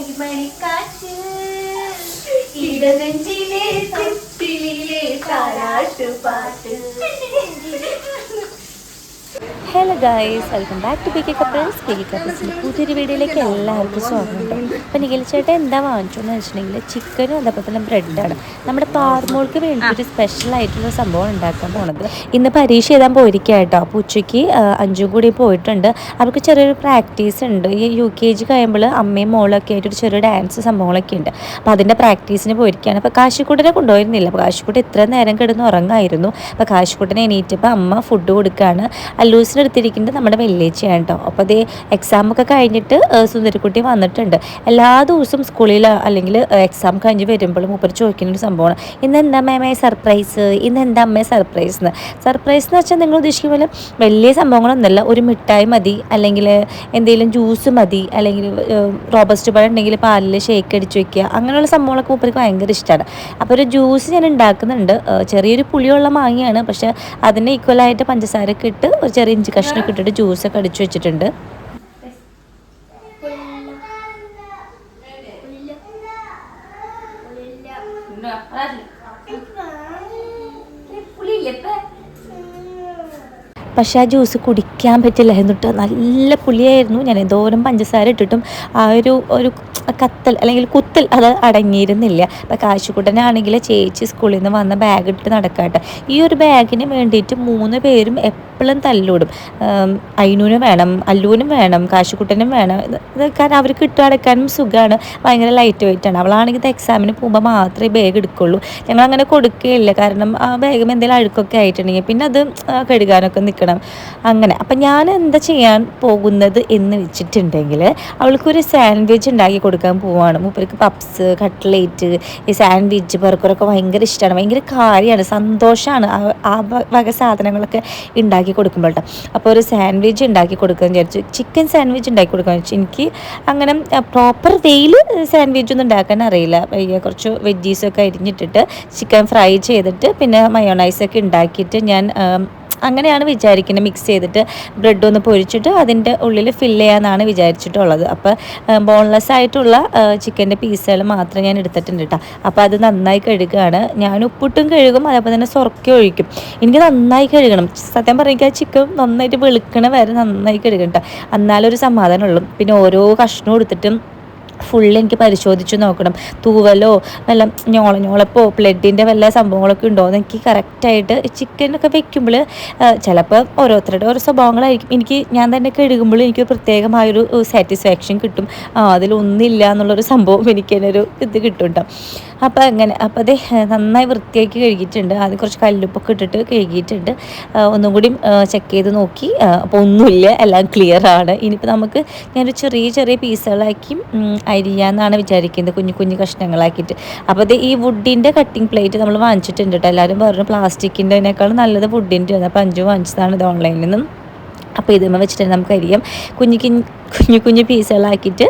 കരിമണിക്കാറ്റ് ഇടനെഞ്ചിലെ തൊട്ടിലെ താരാട്ടുപാട്ട് hello guys welcome back to pick couples. Pick കപ്പിൾസിന്റെ പുതിയൊരു വീഡിയോയിലേക്ക് എല്ലാവർക്കും സ്വാഗതം അപ്പോൾ നിഖിൽ ചേട്ടൻ എന്താ വാങ്ങിച്ചോന്ന് വെച്ചിട്ടുണ്ടെങ്കിൽ ചിക്കനും അതേപോലെ തന്നെ ബ്രെഡാണ് നമ്മുടെ പാർമോൾക്ക് വേണ്ടി ഒരു സ്പെഷ്യൽ ആയിട്ടുള്ള സംഭവം ഉണ്ടാക്കാൻ പോണത്. ഇന്ന് പരീക്ഷ എഴുതാൻ പോയിരിക്കുക കേട്ടോ. അപ്പോൾ ഉച്ചയ്ക്ക് അഞ്ചും കൂടി പോയിട്ടുണ്ട്. അവർക്ക് ചെറിയൊരു പ്രാക്ടീസ് ഉണ്ട്. ഈ യു കെ ജി കഴിയുമ്പോൾ അമ്മയും മോളൊക്കെ ആയിട്ട് ഒരു ചെറിയ ഡാൻസ് സംഭവങ്ങളൊക്കെ ഉണ്ട്. അപ്പോൾ അതിന്റെ പ്രാക്ടീസിന് പോയിരിക്കുകയാണ് അപ്പോൾ കാശിക്കൂട്ടിനെ കൊണ്ടുപോയിരുന്നില്ല. അപ്പോൾ കാശിക്കൂട്ട് ഇത്ര നേരം കിടന്ന് ഉറങ്ങായിരുന്നു. അപ്പോൾ കാശിക്കൂട്ടിനെ എണീറ്റപ്പോൾ അമ്മ ഫുഡ് കൊടുക്കുകയാണ് അല്ലൂസിന് എടുത്തിരിക്കുന്നത് നമ്മുടെ വെള്ളിയാഴ്ചയാണ് കേട്ടോ. അപ്പോൾ അതേ എക്സാമൊക്കെ കഴിഞ്ഞിട്ട് സുന്ദരിക്കുട്ടി വന്നിട്ടുണ്ട്. എല്ലാ ദിവസവും സ്കൂളിൽ അല്ലെങ്കിൽ എക്സാം കഴിഞ്ഞ് വരുമ്പോൾ മൂപ്പർ ചോദിക്കുന്ന ഒരു സംഭവമാണ്. ഇന്ന് എന്താ മേമേ സർപ്രൈസ് ഇന്ന് എന്താ അമ്മയെ സർപ്രൈസ് എന്ന് സർപ്രൈസ് എന്ന് വെച്ചാൽ നിങ്ങൾ ഉദ്ദേശിക്കുന്ന പോലെ വലിയ സംഭവങ്ങളൊന്നുമല്ല. ഒരു മിഠായി മതി അല്ലെങ്കിൽ എന്തെങ്കിലും ജ്യൂസ് മതി അല്ലെങ്കിൽ റോബസ്റ്റ് പഴം ഉണ്ടെങ്കിൽ പാലിൽ ഷേക്ക് അടിച്ച് വയ്ക്കുക അങ്ങനെയുള്ള സംഭവങ്ങളൊക്കെ മൂപ്പർക്ക് ഭയങ്കര ഇഷ്ടമാണ്. അപ്പോൾ ഒരു ജ്യൂസ് ഞാൻ ഉണ്ടാക്കുന്നുണ്ട്. ചെറിയൊരു പുളിയുള്ള മാങ്ങയാണ്. പക്ഷേ അതിന് ഈക്വലായിട്ട് പഞ്ചസാരയൊക്കെ ഇട്ട് ഒരു ചെറിയ ഇഞ്ചി കഷ്ണമൊക്കെ ഇട്ടിട്ട് ജ്യൂസൊക്കെ അടിച്ചു വെച്ചിട്ടുണ്ട്. പക്ഷേ ആ ജ്യൂസ് കുടിക്കാൻ പറ്റില്ല എന്നിട്ട് നല്ല പുളിയായിരുന്നു. ഞാൻ എന്തോരം പഞ്ചസാര ഇട്ടിട്ടും ആ ഒരു ഒരു കത്തൽ അല്ലെങ്കിൽ കുത്തൽ അത് അടങ്ങിയിരുന്നില്ല. അപ്പം കാശുകുട്ടനാണെങ്കിൽ ചേച്ചി സ്കൂളിൽ നിന്ന് വന്ന ബാഗ് ഇട്ട് നടക്കാട്ടെ. ഈ ഒരു ബാഗിന് വേണ്ടിയിട്ട് മൂന്ന് പേരും എപ്പോഴും തല്ലൂടും. അയിനൂനും വേണം അല്ലൂനും വേണം കാശുകുട്ടനും വേണം. കാരണം അവർക്ക് ഇട്ട് അടക്കാനും സുഖമാണ് ഭയങ്കര ലൈറ്റ് വെയിറ്റ് ആണ്. അവളാണെങ്കിൽ എക്സാമിന് പോകുമ്പോൾ മാത്രമേ ബാഗ് എടുക്കുള്ളൂ. ഞങ്ങൾ അങ്ങനെ കൊടുക്കുകയില്ല കാരണം ആ ബാഗിൽ എന്തെങ്കിലും അഴുക്കൊക്കെ ആയിട്ടുണ്ടെങ്കിൽ പിന്നെ അത് കഴുകാനൊക്കെ നിൽക്കണം അങ്ങനെ. അപ്പം ഞാൻ എന്താ ചെയ്യാൻ പോകുന്നത് എന്ന് വെച്ചിട്ടുണ്ടെങ്കിൽ അവൾക്കൊരു സാൻഡ്വിച്ച് ഉണ്ടാക്കി കൊടുക്കാൻ പോവാണ്. മൂപ്പർക്ക് പപ്സ് കട്ട്ലേറ്റ് ഈ സാൻഡ്വിച്ച് ബർഗറൊക്കെ ഭയങ്കര ഇഷ്ടമാണ് ഭയങ്കര കാര്യമാണ്. സന്തോഷമാണ് ആ- വക സാധനങ്ങളൊക്കെ ഉണ്ടാക്കി കൊടുക്കുമ്പോൾ കേട്ടോ അപ്പോൾ ഒരു സാൻഡ്വിച്ച് ഉണ്ടാക്കി കൊടുക്കാൻ വിചാരിച്ചു. ചിക്കൻ സാൻഡ്വിച്ച് ഉണ്ടാക്കി കൊടുക്കാൻ വെച്ചാൽ എനിക്ക് അങ്ങനെ പ്രോപ്പർ വെയിൽ സാൻഡ്വിച്ച് ഒന്നും ഉണ്ടാക്കാൻ അറിയില്ല. കുറച്ച് വെജീസൊക്കെ അരിഞ്ഞിട്ടിട്ട് ചിക്കൻ ഫ്രൈ ചെയ്തിട്ട് പിന്നെ മയോണൈസൊക്കെ ഉണ്ടാക്കിയിട്ട് ഞാൻ അങ്ങനെയാണ് വിചാരിക്കുന്നത്. മിക്സ് ചെയ്തിട്ട് ബ്രെഡ് ഒന്ന് പൊരിച്ചിട്ട് അതിന്റെ ഉള്ളിൽ ഫില്ല് ചെയ്യാമെന്നാണ് വിചാരിച്ചിട്ടുള്ളത്. അപ്പോൾ ബോൺലെസ് ആയിട്ടുള്ള ചിക്കന്റെ പീസുകൾ മാത്രം ഞാൻ എടുത്തിട്ടുണ്ട് കേട്ടോ. അപ്പോൾ അത് നന്നായി കഴുകുകയാണ്. ഞാൻ ഉപ്പിട്ടും കഴുകും അതേപോലെ തന്നെ സ്വർക്കി ഒഴിക്കും. എനിക്ക് നന്നായി കഴുകണം. സത്യം പറയുക ചിക്കൻ നന്നായിട്ട് വെളുക്കണ വരെ നന്നായി കഴുകണം കേട്ടോ. എന്നാലൊരു സമാധാനമുള്ളൂ പിന്നെ ഓരോ കഷ്ണവും എടുത്തിട്ടും ഫുള്ള് എനിക്ക് പരിശോധിച്ച് നോക്കണം. തൂവലോ വല്ല ഞോള ബ്ലഡിന്റെ വല്ല സംഭവങ്ങളൊക്കെ ഉണ്ടോ എന്ന് എനിക്ക് കറക്റ്റായിട്ട് ചിക്കനൊക്കെ വെക്കുമ്പോൾ ചിലപ്പോൾ ഓരോരുത്തരുടെ ഓരോ സ്വഭാവങ്ങളായിരിക്കും. എനിക്ക് ഞാൻ തന്നെ കഴുകുമ്പോൾ എനിക്ക് പ്രത്യേകമായൊരു സാറ്റിസ്ഫാക്ഷൻ കിട്ടും. അതിലൊന്നില്ല എന്നുള്ളൊരു സംഭവം എനിക്ക് ഇത് കിട്ടും കേട്ടോ അപ്പോൾ അങ്ങനെ അപ്പോൾ അത് നന്നായി വൃത്തിയാക്കി കഴുകിയിട്ടുണ്ട്. ആദ്യം കുറച്ച് കല്ലുപ്പൊക്കെ ഇട്ടിട്ട് കഴുകിയിട്ടുണ്ട്. ഒന്നും കൂടി ചെക്ക് ചെയ്ത് നോക്കി. അപ്പോൾ ഒന്നുമില്ല എല്ലാം ക്ലിയർ ആണ്. ഇനിയിപ്പോൾ നമുക്ക് ഞാനൊരു ചെറിയ ചെറിയ പീസുകളാക്കി അരിയാന്നാണ് വിചാരിക്കുന്നത് കുഞ്ഞു കുഞ്ഞു കഷ്ണങ്ങളാക്കിയിട്ട്. അപ്പോൾ അത് ഈ വുഡിന്റെ കട്ടിംഗ് പ്ലേറ്റ് നമ്മൾ വാങ്ങിച്ചിട്ടുണ്ട് കേട്ടോ. എല്ലാവരും പറഞ്ഞു പ്ലാസ്റ്റിക്കിന്റെതിനേക്കാളും നല്ലത് വുഡിന്റെ അപ്പോൾ അഞ്ചും വാങ്ങിച്ചതാണ് ഇത് ഓൺലൈനിൽ നിന്നും. അപ്പോൾ ഇതുമ്മ വെച്ചിട്ട് നമുക്ക് അരിയാം. കുഞ്ഞു കുഞ്ഞു പീസുകളാക്കിയിട്ട്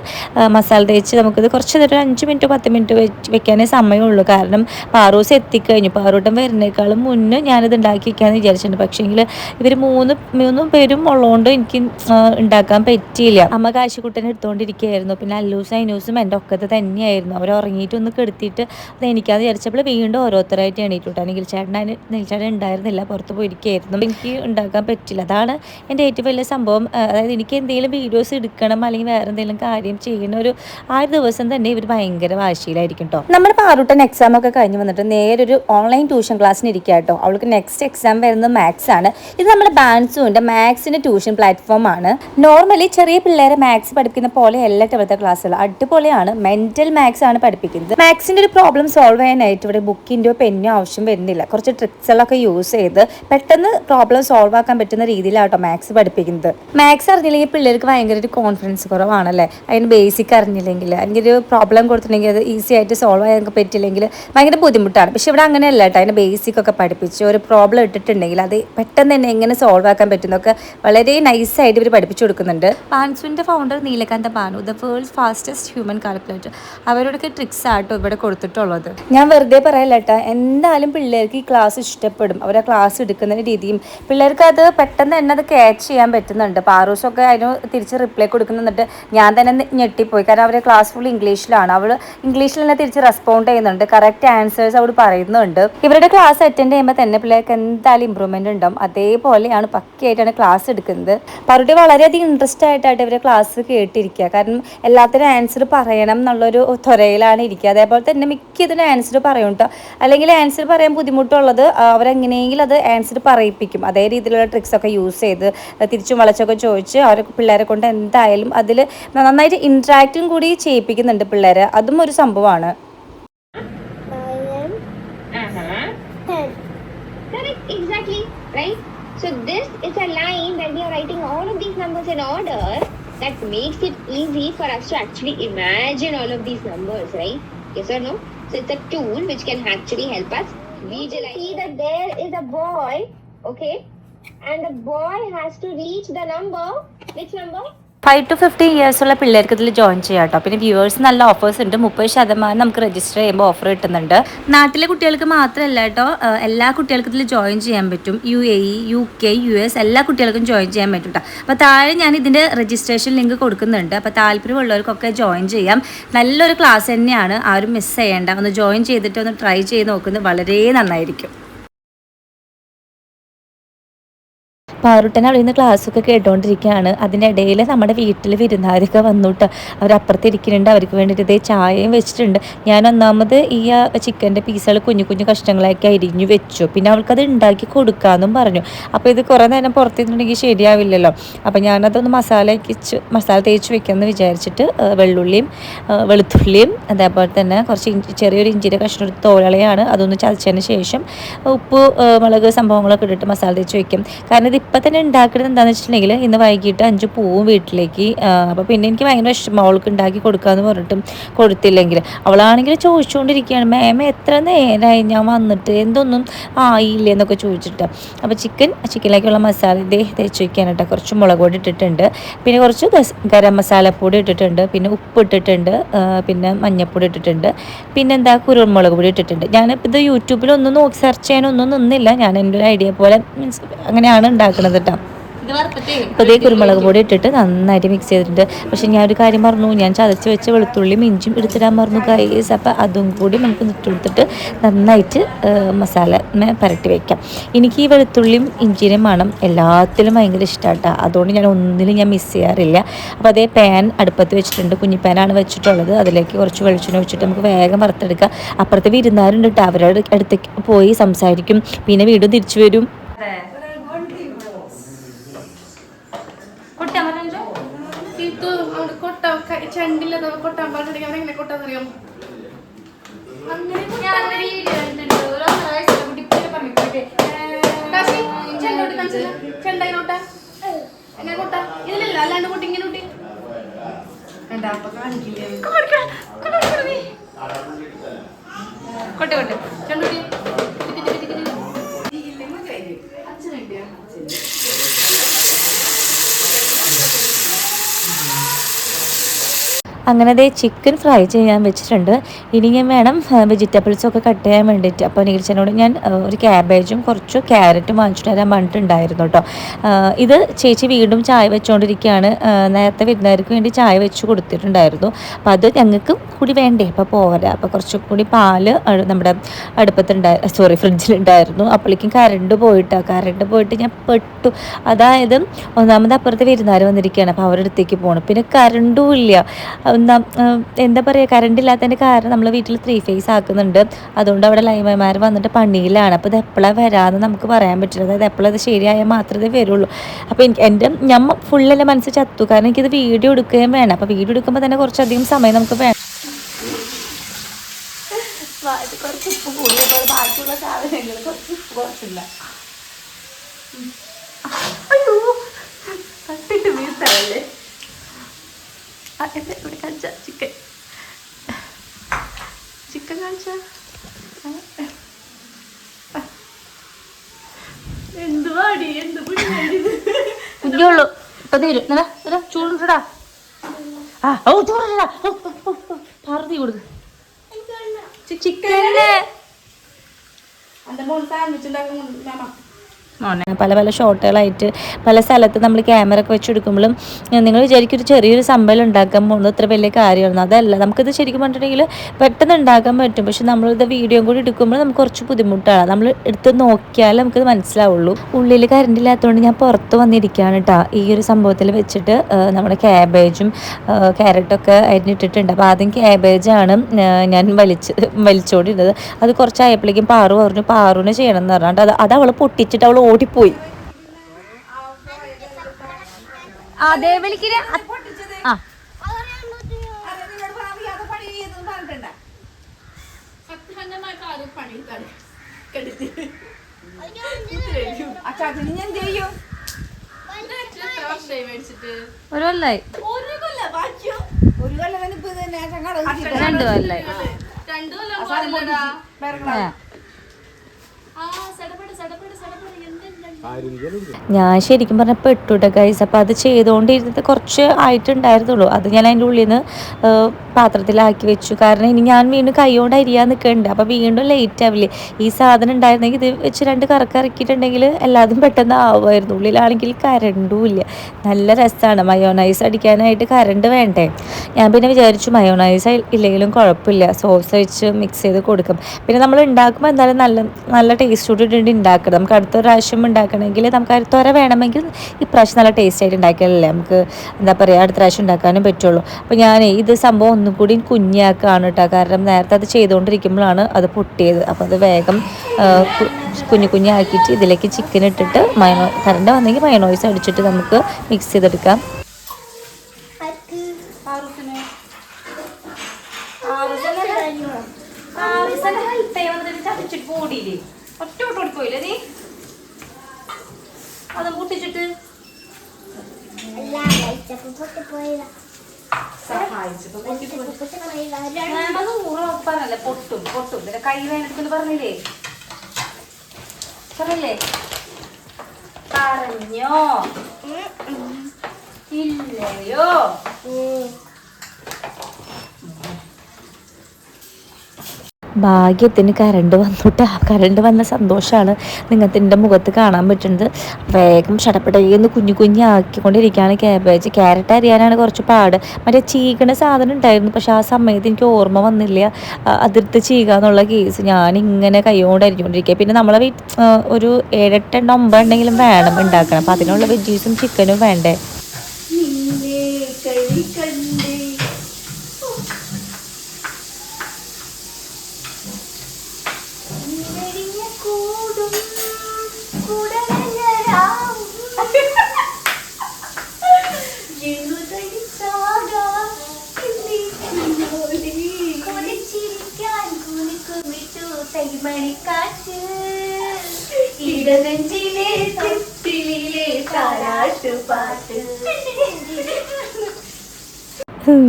മസാല തേച്ച് നമുക്കിത് കുറച്ച് നേരം ഒരു അഞ്ച് മിനിറ്റ് പത്ത് മിനിറ്റ് വെക്കാനേ സമയമുള്ളൂ. കാരണം പാറൂസ് എത്തിക്കഴിഞ്ഞു. പാറൂട്ടം വരുന്നേക്കാളും മുന്നേ ഞാനിത് ഉണ്ടാക്കി വെക്കാമെന്ന് വിചാരിച്ചിട്ടുണ്ട്. പക്ഷേങ്കിൽ ഇവർ മൂന്ന് മൂന്ന് പേരും ഉള്ളതുകൊണ്ട് എനിക്ക് ഉണ്ടാക്കാൻ പറ്റിയില്ല. അമ്മ കാശിക്കുട്ടനെ എടുത്തുകൊണ്ടിരിക്കുകയായിരുന്നു പിന്നെ അല്ലൂസും അനൂസും എന്റെ ഒക്കത്ത് തന്നെയായിരുന്നു. അവർ ഉറങ്ങിയിട്ട് ഒന്ന് കെടുത്തിയിട്ട് അത് എനിക്കാന്ന് വിചാരിച്ചപ്പോൾ വീണ്ടും ഓരോരുത്തരായിട്ട് എണീറ്റു കേട്ടോ നിഖിൽ ചേട്ടൻ അതിന് നിഖിൽ ചേട്ടൻ ഉണ്ടായിരുന്നില്ല. പുറത്ത് പോയിരിക്കുകയായിരുന്നു എനിക്ക് ഉണ്ടാക്കാൻ പറ്റില്ല അതാണ് എന്റെ ഏറ്റവും വലിയ സംഭവം. അതായത് എനിക്ക് എന്തെങ്കിലും വീഡിയോസ് എടുക്കണം അല്ലെങ്കിൽ വേറെ എന്തെങ്കിലും കാര്യം ചെയ്യുന്ന ഒരു ആ ഒരു ദിവസം തന്നെ ഇവർ ഭയങ്കര വാശിയിലായിരിക്കും കേട്ടോ നമ്മുടെ പാറുട്ടൻ എക്സാം ഒക്കെ കഴിഞ്ഞ് വന്നിട്ട് നേരെ ഒരു ഓൺലൈൻ ട്യൂഷൻ ക്ലാസ്സിന് ഇരിക്കുക കേട്ടോ അവൾക്ക് നെക്സ്റ്റ് എക്സാം വരുന്നത് മാത്സ് ആണ്. ഇത് നമ്മുടെ ബാൻസുവിന്റെ മാത്സിന്റെ ട്യൂഷൻ പ്ലാറ്റ്ഫോം ആണ്. നോർമലി ചെറിയ പിള്ളേരെ മാത്സ് പഠിപ്പിക്കുന്ന പോലെ എല്ലാ ഇവിടുത്തെ ക്ലാസ്സുകൾ അടിപൊളിയാണ്. മെന്റൽ മാത്സ് ആണ് പഠിപ്പിക്കുന്നത്. മാത്സിന്റെ ഒരു പ്രോബ്ലം സോൾവ് ചെയ്യാനായിട്ട് ഇവിടെ ബുക്കിന്റെയോ പെന്നോ ആവശ്യം വരുന്നില്ല. കുറച്ച് ട്രിക്സുകളൊക്കെ യൂസ് ചെയ്ത് പെട്ടെന്ന് പ്രോബ്ലം സോൾവ് ആക്കാൻ പറ്റുന്ന രീതിയിലാണ് രീതിയിലാട്ടോ മാത്സ് പഠിപ്പിക്കുന്നത്. മാത്സ് അറിഞ്ഞില്ലെങ്കിൽ പിള്ളേർക്ക് ഭയങ്കര ഒരു കോൺഫിഡൻസ് കുറവാണല്ലേ? അതിന് ബേസിക് അറിഞ്ഞില്ലെങ്കിൽ അല്ലെങ്കിൽ ഒരു പ്രോബ്ലം കൊടുത്തിട്ടുണ്ടെങ്കിൽ അത് ഈസി ആയിട്ട് സോൾവ് ചെയ്യാൻ പറ്റില്ലെങ്കിൽ ഭയങ്കര ബുദ്ധിമുട്ടാണ്. പക്ഷെ ഇവിടെ അങ്ങനെയല്ല കേട്ടോ. അതിന് ബേസിക് ഒക്കെ പഠിപ്പിച്ച് ഒരു പ്രോബ്ലം ഇട്ടിട്ടുണ്ടെങ്കിൽ അത് പെട്ടെന്ന് തന്നെ എങ്ങനെ സോൾവ് ആക്കാൻ പറ്റുന്നൊക്കെ വളരെ നൈസായിട്ട് ഇവർ പഠിപ്പിച്ചു കൊടുക്കുന്നുണ്ട്. പാൻസുവിന്റെ founder Neelakantha Bhanu the world fastest human calculator അവരോടൊക്കെ ട്രിക്സ് ആട്ടോ ഇവിടെ കൊടുത്തിട്ടുള്ളത്. ഞാൻ വെറുതെ പറയല്ല കേട്ടോ. എന്തായാലും പിള്ളേർക്ക് ഈ ക്ലാസ് ഇഷ്ടപ്പെടും. അവരെ ക്ലാസ് എടുക്കുന്ന രീതിയും പിള്ളേർക്ക് അത് പെട്ടെന്ന് തന്നെ അത് ക്യാച്ച് ചെയ്യാൻ പറ്റുന്നുണ്ട്. പാറൂസൊക്കെ അതിന് തിരിച്ച് റിപ്ലൈ കൊടുക്കുന്നുണ്ട് ഞാൻ തന്നെ ഞെട്ടിപ്പോയി. കാരണം അവരെ ക്ലാസ് ഫുൾ ഇംഗ്ലീഷിലാണ് അവൾ ഇംഗ്ലീഷിൽ തന്നെ തിരിച്ച് റെസ്പോണ്ട് ചെയ്യുന്നുണ്ട്. കറക്റ്റ് ആൻസേഴ്സ് അവൾ പറയുന്നുണ്ട്. ഇവരുടെ ക്ലാസ് അറ്റൻഡ് ചെയ്യുമ്പോൾ തന്നെ പിള്ളേർക്ക് എന്തായാലും ഇമ്പ്രൂവ്മെന്റ് ഉണ്ടാവും. അതേപോലെയാണ് പക്കയായിട്ടാണ് ക്ലാസ് എടുക്കുന്നത്. പറുട്ടി വളരെയധികം ഇൻട്രസ്റ്റ് ആയിട്ടാണ് ഇവരെ ക്ലാസ് കേട്ടിരിക്കുക. കാരണം എല്ലാത്തിനും ആൻസർ പറയണം എന്നുള്ളൊരു ത്വരയിലാണ് ഇരിക്കുക. അതേപോലെ തന്നെ മിക്ക ഇതിനും ആൻസർ പറയും കേട്ടോ അല്ലെങ്കിൽ ആൻസർ പറയാൻ ബുദ്ധിമുട്ടുള്ളത് അവരെങ്ങനെയെങ്കിലും അത് ആൻസർ പറയിപ്പിക്കും. അതേ രീതിയിലുള്ള ട്രിക്സ് ഒക്കെ യൂസ് ചെയ്ത് തിരിച്ചും വളച്ചൊക്കെ ചോദിച്ച് അവരെ പിള്ളേരെ കൊണ്ട് അതിൽ നന്നായിട്ട് ഇൻട്രാക്റ്റും കൂടി ചെയ്യിപ്പിക്കുന്നുണ്ട് പിള്ളേരെ അതും ഒരു സംഭവമാണ് Uh-huh. exactly. Right? So this is a line that we are writing all of these numbers in order that makes it easy for us to actually imagine all of these numbers, right? Yes or no? So it's a tool which can actually help us visualize. See that there is a boy, okay? And the boy has to reach the number. Which number? Five to fifteen years ഉള്ള പിള്ളേർക്ക് ഇതിൽ join ചെയ്യാം കേട്ടോ പിന്നെ viewers നല്ല offers ഉണ്ട്. മുപ്പത് ശതമാനം നമുക്ക് രജിസ്റ്റർ ചെയ്യുമ്പോൾ ഓഫർ കിട്ടുന്നുണ്ട്. നാട്ടിലെ കുട്ടികൾക്ക് മാത്രമല്ല കേട്ടോ എല്ലാ കുട്ടികൾക്കും ഇതിൽ ജോയിൻ ചെയ്യാൻ പറ്റും. U A E U K U S എല്ലാ കുട്ടികൾക്കും ജോയിൻ ചെയ്യാൻ പറ്റും കേട്ടോ അപ്പോൾ താഴെ ഞാൻ ഇതിന്റെ രജിസ്ട്രേഷൻ ലിങ്ക് കൊടുക്കുന്നുണ്ട്. അപ്പോൾ താല്പര്യമുള്ളവർക്കൊക്കെ ജോയിൻ ചെയ്യാം. നല്ലൊരു ക്ലാസ് തന്നെയാണ്. ആരും മിസ് ചെയ്യേണ്ട. ഒന്ന് ജോയിൻ ചെയ്തിട്ട് ഒന്ന് ട്രൈ ചെയ്ത് നോക്കുന്നത് വളരെ നന്നായിരിക്കും. പാറുട്ടൻ അവിടെ നിന്ന് ക്ലാസ്സൊക്കെ കേട്ടുകൊണ്ടിരിക്കുകയാണ് അതിനിടയിൽ നമ്മുടെ വീട്ടിൽ വിരുന്നാരൊക്കെ വന്നിട്ട്. അപ്പുറത്തിരിക്കുന്നുണ്ട് അവർക്ക് വേണ്ടിയിട്ട് ഇതേ ചായയും വെച്ചിട്ടുണ്ട്. ഞാൻ ഒന്നാമത് ഈ ചിക്കന്റെ പീസുകൾ കുഞ്ഞു കുഞ്ഞു കഷ്ണങ്ങളൊക്കെ അരിഞ്ഞു വെച്ചു. പിന്നെ അവൾക്കത് ഉണ്ടാക്കി കൊടുക്കാമെന്നും പറഞ്ഞു. അപ്പോൾ ഇത് കുറേ നേരം പുറത്തിരുന്നുണ്ടെങ്കിൽ ശരിയാവില്ലല്ലോ. അപ്പോൾ ഞാനതൊന്ന് മസാല അയക്കിച്ച് മസാല തേച്ച് വെക്കാമെന്ന് വിചാരിച്ചിട്ട് വെള്ളുള്ളിയും വെളുത്തുള്ളിയും അതേപോലെ തന്നെ കുറച്ച് ചെറിയൊരു ഇഞ്ചിയുടെ കഷ്ണം എടുത്ത് തോളളയാണ് അതൊന്ന് ചതച്ചതിന് ശേഷം ഉപ്പ് മുളക് സംഭവങ്ങളൊക്കെ ഇട്ടിട്ട് മസാല തേച്ച് വെക്കും. കാരണം ഇത് ഇപ്പം തന്നെ ഉണ്ടാക്കുന്നത് എന്താണെന്ന് വെച്ചിട്ടുണ്ടെങ്കിൽ ഇന്ന് വൈകിട്ട് അഞ്ച് പൂവും വീട്ടിലേക്ക് അപ്പോൾ പിന്നെ എനിക്ക് ഭയങ്കര ഇഷ്ടം അവൾക്ക് ഉണ്ടാക്കി കൊടുക്കാമെന്ന് പറഞ്ഞിട്ടും കൊടുത്തില്ലെങ്കിൽ. അവളാണെങ്കിൽ ചോദിച്ചുകൊണ്ടിരിക്കുകയാണ് മേമ എത്ര നേരമായി ഞാൻ വന്നിട്ട്? എന്തൊന്നും ആയില്ലേ? എന്നൊക്കെ ചോദിച്ചിട്ട്. അപ്പോൾ ചിക്കൻ ചിക്കനിലേക്കുള്ള മസാല ഇതേ തേച്ച് വയ്ക്കാനായിട്ട് കുറച്ച് മുളക് പൊടി ഇട്ടിട്ടുണ്ട്. പിന്നെ കുറച്ച് ഗരം മസാലപ്പൊടി ഇട്ടിട്ടുണ്ട്. പിന്നെ ഉപ്പ് ഇട്ടിട്ടുണ്ട്. പിന്നെ മഞ്ഞൾപ്പൊടി ഇട്ടിട്ടുണ്ട്. പിന്നെ എന്താ കുരുമുളക് പൊടി ഇട്ടിട്ടുണ്ട്. ഞാനിപ്പോൾ ഇത് യൂട്യൂബിലൊന്നും നോക്കി സെർച്ച് ചെയ്യാനൊന്നും നിന്നില്ല. ഞാൻ എന്റെ ഒരു ഐഡിയ പോലെ മീൻസ് അങ്ങനെയാണ് ഉണ്ടാക്കുന്നത്. കേട്ടോ. പുതിയ കുരുമുളക് പൊടി ഇട്ടിട്ട് നന്നായിട്ട് മിക്സ് ചെയ്തിട്ടുണ്ട്. പക്ഷെ ഞാൻ ഒരു കാര്യം പറഞ്ഞു ഞാൻ ചതച്ച് വെച്ച വെളുത്തുള്ളിയും ഇഞ്ചും എടുത്തിടാൻ പറഞ്ഞു കൈസ് അപ്പോൾ അതും കൂടി നമുക്ക് ഇട്ടെടുത്തിട്ട് നന്നായിട്ട് മസാല പരട്ടി വെക്കാം. എനിക്ക് ഈ വെളുത്തുള്ളിയും ഇഞ്ചിനും മണം എല്ലാത്തിലും ഭയങ്കര ഇഷ്ടമാട്ടോ അതുകൊണ്ട് ഞാൻ ഒന്നിലും ഞാൻ മിസ് ചെയ്യാറില്ല. അപ്പോൾ അതേ പാൻ അടുപ്പത്ത് വെച്ചിട്ടുണ്ട്. കുഞ്ഞി പാനാണ് വെച്ചിട്ടുള്ളത്. അതിലേക്ക് കുറച്ച് വെളിച്ചെണ്ണ വെച്ചിട്ട് നമുക്ക് വേഗം വറുത്തെടുക്കാം. അപ്പുറത്ത് വിരുന്നാരുണ്ട് കേട്ടോ അവരുടെ അടുത്തേക്ക് പോയി സംസാരിക്കും. പിന്നെ വീണ്ടും തിരിച്ചു വരും ഇത് അവിടെ കൊട്ട ചെണ്ടില്ല കൊട്ടാൻ പാടില്ലെങ്കിൽ അവിടെ എങ്ങനെ കൊട്ടാന്നറിയാം കാശി, ചെണ്ട കൊട്ടി കാണിച്ചില്ല? ചെണ്ട ഇങ്ങനെ കൊട്ടാൻ. എങ്ങനെ അവരെങ്ങനെ ഇതിലല്ല, അല്ലാണ്ട് കൊട്ടി ഇങ്ങനെ കൊട്ടി. വേണ്ട, അപ്പൊ കാണിക്കില്ലേ? കാണിക്കണം, കാണിക്കണം നീ. കൊട്ട്, കൊട്ട്. ചെണ്ട കൊട്ടി. അങ്ങനെ ദേ ചിക്കൻ ഫ്രൈ ചെയ്യാൻ വെച്ചിട്ടുണ്ട്. ഇനി ഞാൻ വേണം വെജിറ്റബിൾസൊക്കെ കട്ട് ചെയ്യാൻ വേണ്ടിയിട്ട്. അപ്പോൾ നീൽച്ചനോട് ഞാൻ ഒരു ക്യാബേജും കുറച്ച് ക്യാരറ്റും വാങ്ങിച്ചിട്ട് തരാൻ പറഞ്ഞിട്ടുണ്ടായിരുന്നു കേട്ടോ. ഇത് ചേച്ചി വീണ്ടും ചായ വെച്ചുകൊണ്ടിരിക്കുകയാണ് നേരത്തെ വിരുന്നുകാർക്ക് വേണ്ടി ചായ വെച്ച് കൊടുത്തിട്ടുണ്ടായിരുന്നു. അപ്പോൾ അത് ഞങ്ങൾക്ക് കൂടി വേണ്ടേ? അപ്പോൾ പോരാ. അപ്പോൾ കുറച്ചും കൂടി പാൽ നമ്മുടെ അടുപ്പത്തുണ്ടായി സോറി ഫ്രിഡ്ജിലുണ്ടായിരുന്നു. അപ്പോഴേക്കും കറണ്ട് പോയിട്ടോ കറണ്ട് പോയിട്ട് ഞാൻ പെട്ടു. അതായത് ഒന്നാമത് അപ്പുറത്ത് വിരുന്നാർ വന്നിരിക്കുകയാണ്. അപ്പോൾ അവരുടെ അടുത്തേക്ക് പോകണം. പിന്നെ കറണ്ടും ഇല്ല. ആ, എന്താ പറയുക കറണ്ട് ഇല്ലാത്തതിന്റെ കാരണം നമ്മൾ വീട്ടിൽ ത്രീ ഫേസ് ആക്കുന്നുണ്ട്. അതുകൊണ്ട് അവിടെ ലൈമന്മാർ വന്നിട്ട് പണിയിലാണ്. അപ്പോൾ ഇത് എപ്പോഴാണ് വരാമെന്ന് നമുക്ക് പറയാൻ പറ്റില്ല. അതായത് എപ്പോഴത് ശരിയായാൽ മാത്രമേ വരുള്ളൂ. അപ്പോൾ എനിക്ക് എന്റെ ഞാൻ ഫുള്ളല്ലേ മനസ്സിൽ ചത്തു. കാരണം എനിക്കിത് വീഡിയോ എടുക്കുകയും വേണം. അപ്പോൾ വീഡിയോ എടുക്കുമ്പോൾ തന്നെ കുറച്ചധികം സമയം നമുക്ക് വേണം. കുറച്ച് ഉപ്പ് കൂടിയപ്പോൾ ബാക്കിയുള്ള സാധനങ്ങൾ കുറച്ച് കുറച്ചില്ല. അയ്യോ കട്ടിട്ട് വീഴ്ത്തല്ലേ? എന്താ ഇവിടെ കാണിച്ച ചിക്കൻ ചിക്കൻ കാണിച്ച എന്തുവാടി എന്ത് ഉള്ളൂ. ഇപ്പം തരും ചൂടിടാ ആ ഓ ചൂടിടാ പാർത്തി കൊടുക്ക്. ചിക്കൻ എന്റെ മോൻ സാൻഡ്വിച്ച് ഉണ്ടാക്കാൻ പല പല ഷോട്ടുകളായിട്ട് പല സ്ഥലത്ത് നമ്മൾ ക്യാമറ ഒക്കെ വെച്ചെടുക്കുമ്പോഴും നിങ്ങൾ വിചാരിക്കും ഒരു ചെറിയൊരു സംഭവം ഉണ്ടാക്കാൻ പോകുന്നത് ഇത്ര വലിയ കാര്യമാണ് അതല്ല നമുക്കിത് ശരിക്കും പറഞ്ഞിട്ടുണ്ടെങ്കിൽ പെട്ടെന്ന് ഉണ്ടാക്കാൻ പറ്റും. പക്ഷെ നമ്മളിത് വീഡിയോ കൂടി എടുക്കുമ്പോൾ നമുക്ക് കുറച്ച് ബുദ്ധിമുട്ടാണ്. നമ്മൾ എടുത്ത് നോക്കിയാലേ നമുക്ക് മനസ്സിലാവുള്ളൂ. ഉള്ളിൽ കറണ്ട് ഇല്ലാത്തതുകൊണ്ട് ഞാൻ പുറത്ത് വന്നിരിക്കുകയാണ് കേട്ടോ ഈ ഒരു സംഭവത്തിൽ വെച്ചിട്ട് നമ്മുടെ ക്യാബേജും ക്യാരറ്റൊക്കെ അരിഞ്ഞിട്ടിട്ടുണ്ട് അപ്പോൾ ആദ്യം ക്യാബേജാണ് ഞാൻ വലിച്ച് വലിച്ചോണ്ടിരുന്നത്. അത് കുറച്ചായപ്പോഴേക്കും പാറു പറഞ്ഞു പാറുവിനെ ചെയ്യണം എന്ന് പറഞ്ഞിട്ട് അത് അത് അവൾ പൊട്ടിച്ചിട്ട് അവൾ ഓടിപ്പോയി. അതെ വിളിക്കില്ല ആ. ഒരു കൊല്ലായി. ഒരു കൊല്ലം ബാക്കിയോ? ഒരു കൊല്ലം ഇപ്പൊ തന്നെ ചങ്ങാടം രണ്ട് കൊല്ലായി. രണ്ടു കൊല്ലം പാടില്ലടാ സടപട ആ. ഞാൻ ശരിക്കും പറഞ്ഞാൽ പെട്ടുട്ടെ ഗൈസ് അപ്പോൾ അത് ചെയ്തുകൊണ്ടിരുന്നത് കുറച്ച് ആയിട്ടുണ്ടായിരുന്നുള്ളൂ. അത് ഞാൻ അതിന്റെ ഉള്ളിൽ നിന്ന് പാത്രത്തിലാക്കി വെച്ചു. കാരണം ഇനി ഞാൻ വീണ്ടും കൈകൊണ്ട് അരിയാൻ നിൽക്കുന്നുണ്ട് അപ്പോൾ വീണ്ടും ലേറ്റ് ആവില്ലേ. ഈ സാധനം ഉണ്ടായിരുന്നെങ്കിൽ ഇത് വെച്ച് രണ്ട് കറക്കിറക്കിയിട്ടുണ്ടെങ്കിൽ എല്ലാതും പെട്ടെന്ന് ആവുമായിരുന്നു. ഉള്ളിലാണെങ്കിൽ കരണ്ടും ഇല്ല. നല്ല രസമാണ് മയോണൈസ് അടിക്കാനായിട്ട് കരണ്ട് വേണ്ടേ? ഞാൻ പിന്നെ വിചാരിച്ചു മയോണൈസ് ഇല്ലെങ്കിലും കുഴപ്പമില്ല. സോസ് വെച്ച് മിക്സ് ചെയ്ത് കൊടുക്കും. പിന്നെ നമ്മൾ ഉണ്ടാക്കുമ്പോൾ എന്തായാലും നല്ല നല്ല ടേസ്റ്റോട് ഇട്ടിട്ട് ഉണ്ടാക്കണം. നമുക്ക് അടുത്ത പ്രാവശ്യം ഉണ്ടാക്കണമെങ്കിൽ നമുക്ക് തുര വേണമെങ്കിൽ ഈ ഇപ്രാവശ്യം നല്ല ടേസ്റ്റ് ആയിട്ട് ഉണ്ടാക്കിയാലല്ലേ നമുക്ക് എന്താ പറയുക അടുത്ത പ്രാവശ്യം ഉണ്ടാക്കാനും പറ്റുള്ളൂ. അപ്പോൾ ഞാൻ ഇത് സംഭവം ഒന്നും കൂടി കുഞ്ഞാക്കാണ് കേട്ടോ കാരണം നേരത്തെ അത് ചെയ്തുകൊണ്ടിരിക്കുമ്പോഴാണ് അത് പൊട്ടിയത്. അപ്പോൾ അത് വേഗം ആ, കുഞ്ഞു കുഞ്ഞാക്കിയിട്ട് ഇതിലേക്ക് ചിക്കൻ ഇട്ടിട്ട് മയണോ കറണ്ട് വന്നെങ്കിൽ മയണോയ്സ് അടിച്ചിട്ട് നമുക്ക് മിക്സ് ചെയ്തെടുക്കാം. ഒറ്റ ഓടിപ്പോയില്ലേ നീ അത് പൊട്ടിച്ചിട്ട് ഉറപ്പറല്ലേ പൊട്ടും പൊട്ടും. പിന്നെ കൈ വേണമെന്ന് പറഞ്ഞില്ലേ? പറഞ്ഞില്ലേ? പറഞ്ഞോ? ഇല്ലയോ? ഭാഗ്യത്തിന് കരണ്ട് വന്നിട്ട്. ആ കറണ്ട് വന്ന സന്തോഷമാണ് നിങ്ങൾക്ക് മുഖത്ത് കാണാൻ പറ്റുന്നത്. വേഗം ഷടപ്പടയെന്ന് കുഞ്ഞു കുഞ്ഞു ആക്കിക്കൊണ്ടിരിക്കുകയാണ് ക്യാബേജ് ക്യാരറ്റ് അറിയാനാണ് കുറച്ച് പാട്. മറ്റേ ചീകണ സാധനം ഉണ്ടായിരുന്നു പക്ഷെ ആ സമയത്ത് എനിക്ക് ഓർമ്മ വന്നില്ല. അതിർത്ത് ചീക എന്നുള്ള കേസ് ഞാനിങ്ങനെ കൈകൊണ്ട് അരിഞ്ഞുകൊണ്ടിരിക്കുക പിന്നെ നമ്മളെ ഒരു ഏഴെട്ടെണ്ണം ഒമ്പതെണ്ണെങ്കിലും വേണം ഉണ്ടാക്കണം അപ്പം അതിനുള്ള വെജീസും ചിക്കനും വേണ്ടേ?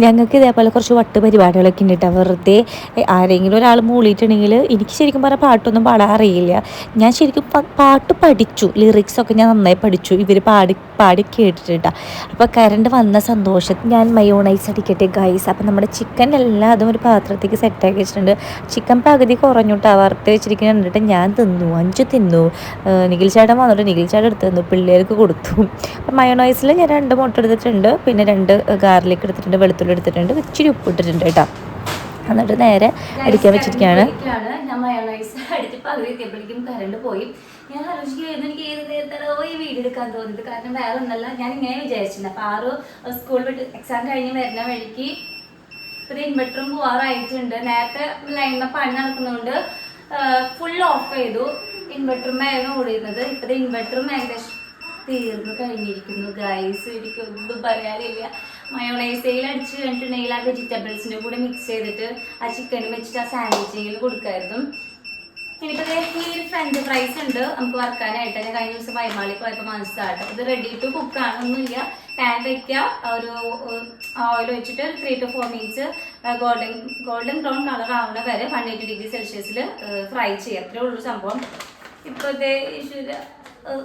ഞങ്ങൾക്ക് ഇതേപോലെ കുറച്ച് വട്ട് പരിപാടികളൊക്കെ ഉണ്ട് വെറുതെ ആരെങ്കിലും ഒരാൾ മൂളിയിട്ടുണ്ടെങ്കിൽ എനിക്ക് ശരിക്കും പറഞ്ഞാൽ പാട്ടൊന്നും പാടാൻ അറിയില്ല. ഞാൻ ശരിക്കും പാട്ട് പഠിച്ചു. ലിറിക്സൊക്കെ ഞാൻ നന്നായി പഠിച്ചു. ഇവർ പാടി പാടി കേട്ടിട്ടാ അപ്പോൾ കറണ്ട് വന്ന സന്തോഷത്തിൽ ഞാൻ മയോണൈസ് അടിക്കട്ടെ ഗൈസ് അപ്പം നമ്മുടെ ചിക്കൻ എല്ലാം അതും ഒരു പാത്രത്തേക്ക് സെറ്റാക്കി വെച്ചിട്ടുണ്ട്. ചിക്കൻ പകുതി കുറഞ്ഞുട്ടാ വറുത്ത് വെച്ചിരിക്കുന്ന കണ്ടിട്ട് ഞാൻ തിന്നു. അഞ്ച് തിന്നു. നികിൽ ചേട്ടൻ വന്നിട്ട് നിഖിൽ ചേട്ടൻ എടുത്ത് തന്നു. പിള്ളേർക്ക് കൊടുത്തു. അപ്പം മയോണൈസിൽ ഞാൻ രണ്ട് മുട്ട എടുത്തിട്ടുണ്ട്. പിന്നെ രണ്ട് ഗാർലിക് എടുത്തിട്ടുണ്ട്. വെളുത്തുള്ളി എടുത്തിട്ടുണ്ട്. ഇച്ചിരി ഉപ്പ് ഇട്ടിട്ടുണ്ട് കേട്ടോ. എന്നിട്ട് നേരെ അടിക്കാൻ വെച്ചിരിക്കുകയാണ്. ഞാൻ മയോണൈസ് അടിച്ച് പകുതി എത്തിയപ്പോഴേക്കും കറണ്ട് പോയി. ഞാൻ ആലോചിക്കുകയായിരുന്നു എനിക്ക് ഏത് നേരത്താണോ ഈ വീഡിയോ എടുക്കാൻ തോന്നിയത്? കാരണം വേറെ ഒന്നല്ല ഞാൻ ഇങ്ങനെ വിചാരിച്ചിട്ടുണ്ട് അപ്പോൾ ആറ് സ്കൂൾ വിട്ട് എക്സാം കഴിഞ്ഞ് വരുന്ന വഴിക്ക് ഒരു ഇൻവെർട്ടറും പോവാറായിട്ടുണ്ട് നേരത്തെ ലൈനിൽ പണി നടക്കുന്നതുകൊണ്ട് ഫുൾ ഓഫ് ചെയ്തു. ഇൻവെർട്ടറുമായിരുന്നു ഓടിയിരുന്നത്. ഇത്ര ഇൻവെർട്ടറും ഏകദേശം തീർന്നു കഴിഞ്ഞിരിക്കുന്നു ഗൈസ് എനിക്ക് ഒന്നും പറയാനില്ല. മയോണൈസയിൽ അടിച്ച് കഴിഞ്ഞിട്ടുണ്ടെങ്കിൽ ആ വെജിറ്റബിൾസിന്റെ കൂടെ മിക്സ് ചെയ്തിട്ട് ആ ചിക്കനും വെച്ചിട്ട് ആ സാൻഡ്വിച്ചിങ്ങിൽ കൊടുക്കായിരുന്നു. ഇനിയിപ്പോൾ ഈ ഒരു ഫ്രഞ്ച് ഫ്രൈസ് ഉണ്ട്. നമുക്ക് വറുക്കാനായിട്ട്. ഞാൻ കഴിഞ്ഞ ദിവസം വൈമാളി പോയപ്പോൾ മനസ്സിലാട്ടോ ഇത് റെഡി ടു കുക്ക് ആണൊന്നുമില്ല പാൻ വയ്ക്കുക ഒരു ഓയിൽ വെച്ചിട്ട് three to four minutes golden golden brown colour ആവുന്ന വരെ വൺ എയ്റ്റി ഡിഗ്രി സെൽഷ്യസിൽ ഫ്രൈ ചെയ്യുക അത്രേ ഉള്ളൂ സംഭവം. ഇപ്പോൾ ഇതേ ഇരിക്കുക ഏഹ്,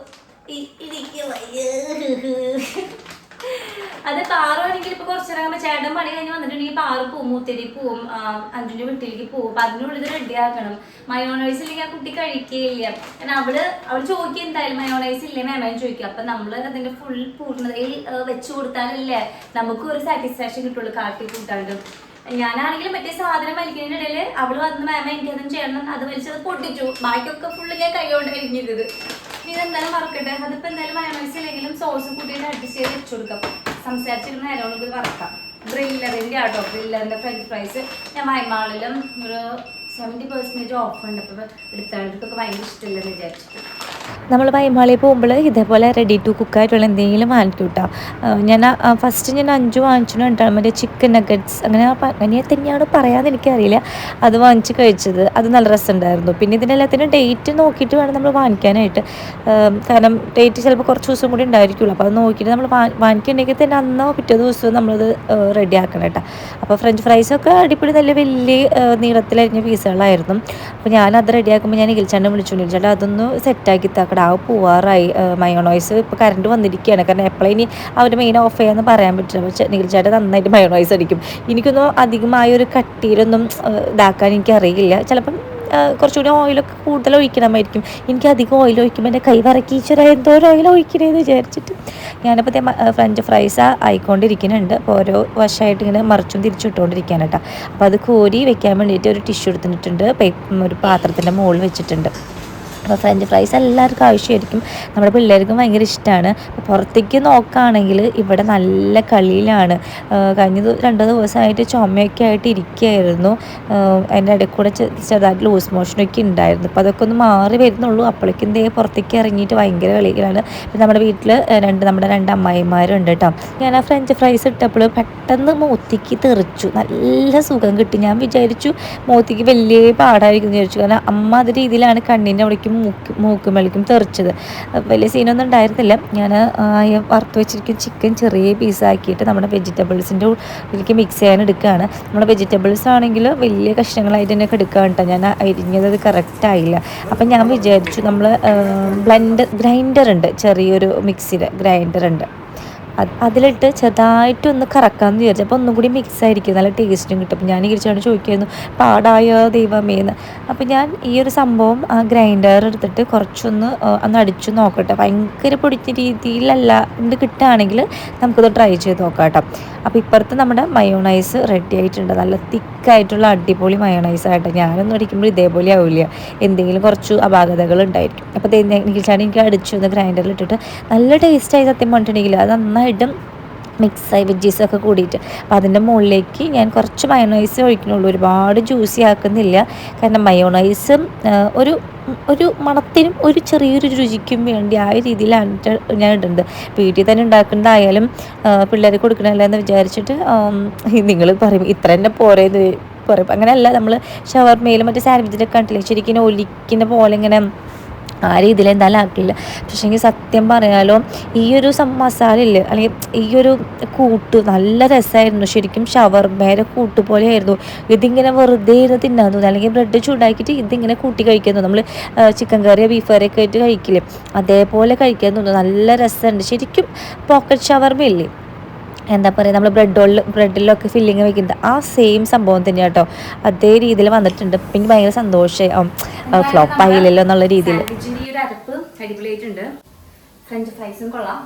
ഇ- ഇരിക്ക് വയ്യ. അത് പാറുവാണെങ്കിൽ ഇപ്പൊ കുറച്ചിറങ്ങുമ്പോ ചേട്ടൻ പണി കഴിഞ്ഞ് വന്നിട്ടുണ്ടെങ്കിൽ പാറു പോവും മൂത്തേരി പോവും അഞ്ചിന്റെ വീട്ടിലേക്ക് പോവും. അപ്പൊ അതിനുള്ളിൽ റെഡി ആക്കണം. മയോണൈസ് ഇല്ലെങ്കിൽ ആ കുട്ടി കഴിക്കുകയില്ല കാരണം അവൾ അവൾ ചോദിക്കുക എന്തായാലും മയോണൈസ് ഇല്ലേ? മേമയും ചോദിക്കുക അപ്പൊ നമ്മൾ അതിന്റെ ഫുൾ പൂർണതയിൽ വെച്ച് കൊടുത്താലല്ലേ നമുക്ക് ഒരു സാറ്റിസ്ഫാക്ഷൻ കിട്ടുള്ളൂ കാട്ടി കൂട്ടാണ്ട് ഞാനാണെങ്കിൽ മറ്റേ സാധനം വലിക്കുന്നതിന്റെ ഇടയിൽ അവൾ വന്ന് മാമ എനിക്കതും ചെയ്യണം. അത് വലിച്ചത് പൊട്ടിച്ചു. ബാക്കിയൊക്കെ ഫുള്ള് ഞാൻ കൈകൊണ്ട് ഇനി ഇതെന്തായാലും മറക്കട്ടെ. അതിപ്പോ എന്തായാലും മയമനസിലെങ്കിലും സോസ് കൂട്ടിയിട്ട് അഡ്ജസ്റ്റ് ചെയ്ത് വെച്ചു കൊടുക്കാം. സംസാരിച്ചിരുന്ന നേരം ഇത് വറക്കാം ബ്രില്ലറിന്റെ ആട്ടോ ഡ്രില്ലറിന്റെ ഫ്രഞ്ച് ഫ്രൈസ് ഞാൻ മയമാളിലും ഒരു സെവന്റി പെർസെന്റേജ് ഓഫ് ഉണ്ട്. അപ്പോൾ എടുത്താണ്ടൊക്കെ ഭയങ്കര ഇഷ്ടമില്ലെന്ന് വിചാരിച്ചിട്ട്. നമ്മൾ വൈമാളിയിൽ പോകുമ്പോൾ ഇതേപോലെ റെഡി ടു കുക്കായിട്ടുള്ള എന്തെങ്കിലും വാങ്ങിക്കും കേട്ടോ ഞാൻ ഫസ്റ്റ് ഞാൻ അഞ്ച് വാങ്ങിച്ചിട്ടുണ്ടാണ് മറ്റേ ചിക്കൻ നഗറ്റ്സ് അങ്ങനെ അങ്ങനെ തന്നെയാണ് പറയാമെന്ന് എനിക്കറിയില്ല. അത് വാങ്ങിച്ച് കഴിച്ചത്. അത് നല്ല രസമുണ്ടായിരുന്നു. പിന്നെ ഇതിനെല്ലാത്തിനും ഡേറ്റ് നോക്കിയിട്ട് വേണം നമ്മൾ വാങ്ങിക്കാനായിട്ട്. കാരണം ഡേറ്റ് ചിലപ്പോൾ കുറച്ച് ദിവസം കൂടി ഉണ്ടായിരിക്കുള്ളൂ. അപ്പോൾ അത് നോക്കിയിട്ട് നമ്മൾ വാങ്ങിക്കുന്നുണ്ടെങ്കിൽ തന്നെ അന്നോ പിറ്റേ ദിവസവും നമ്മളത് റെഡി ആക്കണം കേട്ടോ അപ്പോൾ ഫ്രഞ്ച് ഫ്രൈസൊക്കെ അടിപൊളി നല്ല വലിയ നീളത്തിലരിഞ്ഞ പീസുകളായിരുന്നു അപ്പോൾ ഞാനത് റെഡിയാക്കുമ്പോൾ ഞാൻ ഇകിൽച്ചാണ്ട് വിളിച്ചു വിളിച്ചാൽ അതൊന്ന് സെറ്റാക്കി താക്കട ആ പോവാറായി. മയോണോയ്സ് ഇപ്പോൾ കറണ്ട് വന്നിരിക്കുകയാണ് കാരണം എപ്പോഴും ഇനി അവർ മെയിൻ ഓഫ് ചെയ്യാന്ന് പറയാൻ പറ്റില്ല. പക്ഷേ നികിൽച്ചാട്ട് നന്നായിട്ട് മയോണോയ്സ് അടിക്കും. എനിക്കൊന്നും അധികമായ ഒരു കട്ടിയിലൊന്നും ഇതാക്കാൻ എനിക്കറിയില്ല. ചിലപ്പം കുറച്ചുകൂടി ഓയിലൊക്കെ കൂടുതൽ ഒഴിക്കണമായിരിക്കും. എനിക്ക് അധികം ഓയിൽ ഒഴിക്കുമ്പോൾ എന്റെ കൈ വറക്കീച്ചറ എന്തോ ഒരു ഓയിൽ ഒഴിക്കണേന്ന് വിചാരിച്ചിട്ട്. ഞാനിപ്പോൾ ഫ്രഞ്ച് ഫ്രൈസ് ആയിക്കൊണ്ടിരിക്കുന്നുണ്ട്. അപ്പോൾ ഓരോ വശമായിട്ട് ഇങ്ങനെ മറിച്ചും തിരിച്ചിട്ടുകൊണ്ടിരിക്കുകയാണ് കേട്ടോ. അപ്പോൾ അത് കോരി വെക്കാൻ വേണ്ടിയിട്ട് ഒരു ടിഷ്യൂ എടുത്തിട്ടുണ്ട്. ഒരു പാത്രത്തിന്റെ മുകളിൽ വെച്ചിട്ടുണ്ട്. ഫ്രഞ്ച് ഫ്രൈസ് എല്ലാവർക്കും ആവശ്യമായിരിക്കും. നമ്മുടെ പിള്ളേർക്കും ഭയങ്കര ഇഷ്ടമാണ്. പുറത്തേക്ക് നോക്കുകയാണെങ്കിൽ ഇവിടെ നല്ല കളിയിലാണ്. കഴിഞ്ഞ രണ്ടു ദിവസമായിട്ട് ചുമയൊക്കെ ആയിട്ട് ഇരിക്കുകയായിരുന്നു. അതിന്റെ ഇടയിൽ കൂടെ ചെറുതായിട്ട് ലൂസ് മോഷനൊക്കെ ഉണ്ടായിരുന്നു. അപ്പോൾ അതൊക്കെ ഒന്ന് മാറി വരുന്നുള്ളൂ. അപ്പോഴേക്കും എന്തേ പുറത്തേക്ക് ഇറങ്ങിയിട്ട് ഭയങ്കര കളിയിലാണ് പിന്നെ നമ്മുടെ വീട്ടിൽ രണ്ട് നമ്മുടെ രണ്ട് അമ്മായിമാരുണ്ട് കേട്ടോ. ഞാൻ ആ ഫ്രഞ്ച് ഫ്രൈസ് ഇട്ടപ്പോൾ പെട്ടെന്ന് മൂത്തിക്ക് തെറിച്ചു. നല്ല സുഖം കിട്ടി. ഞാൻ വിചാരിച്ചു മൂത്തിക്ക് വലിയ പാടായിരിക്കും എന്ന് വിചാരിച്ചു. കാരണം അമ്മ അത് രീതിയിലാണ് കണ്ണിന്റെ അവിടേക്കും മൂക്ക് മൂക്കും വെളിക്കും തെറിച്ചത് വലിയ സീനൊന്നും ഉണ്ടായിരുന്നില്ല. ഞാൻ വറുത്ത് വെച്ചിരിക്കുന്ന ചിക്കൻ ചെറിയ പീസാക്കിയിട്ട് നമ്മുടെ വെജിറ്റബിൾസിന്റെ ഇതിലേക്ക് മിക്സ് ചെയ്യാൻ എടുക്കുകയാണ്. നമ്മുടെ വെജിറ്റബിൾസ് ആണെങ്കിൽ വലിയ കഷ്ണങ്ങളായിട്ട് തന്നെ എടുക്കുകയാണ് കേട്ടോ. ഞാൻ അരിഞ്ഞത് അത് കറക്റ്റ് ആയില്ല. അപ്പം ഞാൻ വിചാരിച്ചു നമ്മൾ ബ്ലെൻഡർ ഗ്രൈൻഡർ ഉണ്ട്. ചെറിയൊരു മിക്സിയുടെ ഗ്രൈൻഡർ ഉണ്ട്. അതിലിട്ട് ചെറുതായിട്ടൊന്ന് കറക്കാമെന്ന് വിചാരിച്ചു. അപ്പോൾ ഒന്നും കൂടി മിക്സ് ആയിരിക്കും. നല്ല ടേസ്റ്റും കിട്ടും. അപ്പോൾ ഞാൻ ഇരിച്ചാണ് ചോദിക്കായിരുന്നു പാടായോ ദൈവമേന്ന്? അപ്പോൾ ഞാൻ ഈ ഒരു സംഭവം ആ ഗ്രൈൻഡർ എടുത്തിട്ട് കുറച്ചൊന്ന് ഒന്ന് അടിച്ചു നോക്കട്ടെ. ഭയങ്കര പൊടിച്ച രീതിയിലല്ല ഇത് കിട്ടുകയാണെങ്കിൽ നമുക്കത് ട്രൈ ചെയ്ത് നോക്കാം കേട്ടോ. അപ്പോൾ ഇപ്പുറത്ത് നമ്മുടെ മയോണൈസ് റെഡി ആയിട്ടുണ്ട്. നല്ല തിക്കായിട്ടുള്ള അടിപൊളി മയോണൈസ് ആയിട്ട് ഞാനൊന്നും അടിക്കുമ്പോൾ ഇതേപോലെ ആവില്ല. എന്തെങ്കിലും കുറച്ച് അപാകതകൾ ഉണ്ടായിരിക്കും. അപ്പോൾ നീച്ചാണ് എനിക്ക് അടിച്ചു ഒന്ന് ഗ്രൈൻഡറിൽ ഇട്ടിട്ട് നല്ല ടേസ്റ്റായി സത്യം പറഞ്ഞിട്ടുണ്ടെങ്കിൽ അത് നന്നായിട്ടും മിക്സായി വെജീസൊക്കെ കൂടിയിട്ട്. അപ്പോൾ അതിന്റെ മുകളിലേക്ക് ഞാൻ കുറച്ച് മയോണൈസ് ഒഴിക്കുന്നുള്ളൂ. ഒരുപാട് ജ്യൂസി ആക്കുന്നില്ല. കാരണം മയോണൈസും ഒരു ഒരു മണത്തിനും ഒരു ചെറിയൊരു രുചിക്കും വേണ്ടി ആ രീതിയിലാണ് ഞാൻ ഇടുന്നത്. വീട്ടിൽ തന്നെ ഉണ്ടാക്കുന്നതായാലും പിള്ളേർക്ക് കൊടുക്കണമല്ലോ എന്ന് വിചാരിച്ചിട്ട് നിങ്ങൾ പറയും ഇത്ര തന്നെ പോരേന്ന് പറയും. അങ്ങനെയല്ല നമ്മൾ ഷവർമയിലും മറ്റേ സാൻഡ്വിച്ചിലൊക്കെ കണ്ടില്ലേ? ശരിക്കും ഒലിക്കുന്ന പോലെ ഇങ്ങനെ ആ രീതിയിൽ എന്തായാലും ആക്കില്ല പക്ഷേങ്കിൽ സത്യം പറയാലോ ഈ ഒരു മസാല ഇല്ലേ അല്ലെങ്കിൽ ഈ ഒരു കൂട്ട് നല്ല രസമായിരുന്നു ശരിക്കും ഷവർമേരെ കൂട്ട് പോലെയായിരുന്നു. ഇതിങ്ങനെ വെറുതെ ഇരുന്ന് തിന്നാൻ തോന്നുന്നു അല്ലെങ്കിൽ ബ്രെഡ് ചൂടാക്കിയിട്ട് ഇതിങ്ങനെ കൂട്ടി കഴിക്കാൻ തോന്നും. നമ്മൾ ചിക്കൻ കറിയോ ബീഫ് കറിയോ ഒക്കെ ആയിട്ട് കഴിക്കില്ലേ? അതേപോലെ കഴിക്കാൻ തോന്നുന്നു നല്ല രസമുണ്ട്. ശരിക്കും പോക്കറ്റ് ഷവർമ ഇല്ലേ എന്താ പറയുക നമ്മൾ ബ്രെഡുകളിൽ ബ്രെഡിലൊക്കെ ഫില്ലിങ് വെക്കുന്നത് ആ സെയിം സംഭവം തന്നെയാണ് കേട്ടോ അതേ രീതിയിൽ വന്നിട്ടുണ്ട്. പിന്നെ എനിക്ക് ഭയങ്കര സന്തോഷം ഫ്ലോപ്പ് ആയില്ലല്ലോ എന്നുള്ള രീതിയിൽ അടിപൊളിയായിട്ടുണ്ട് ഫ്രഞ്ച് ഫ്രൈസും കൊള്ളാം.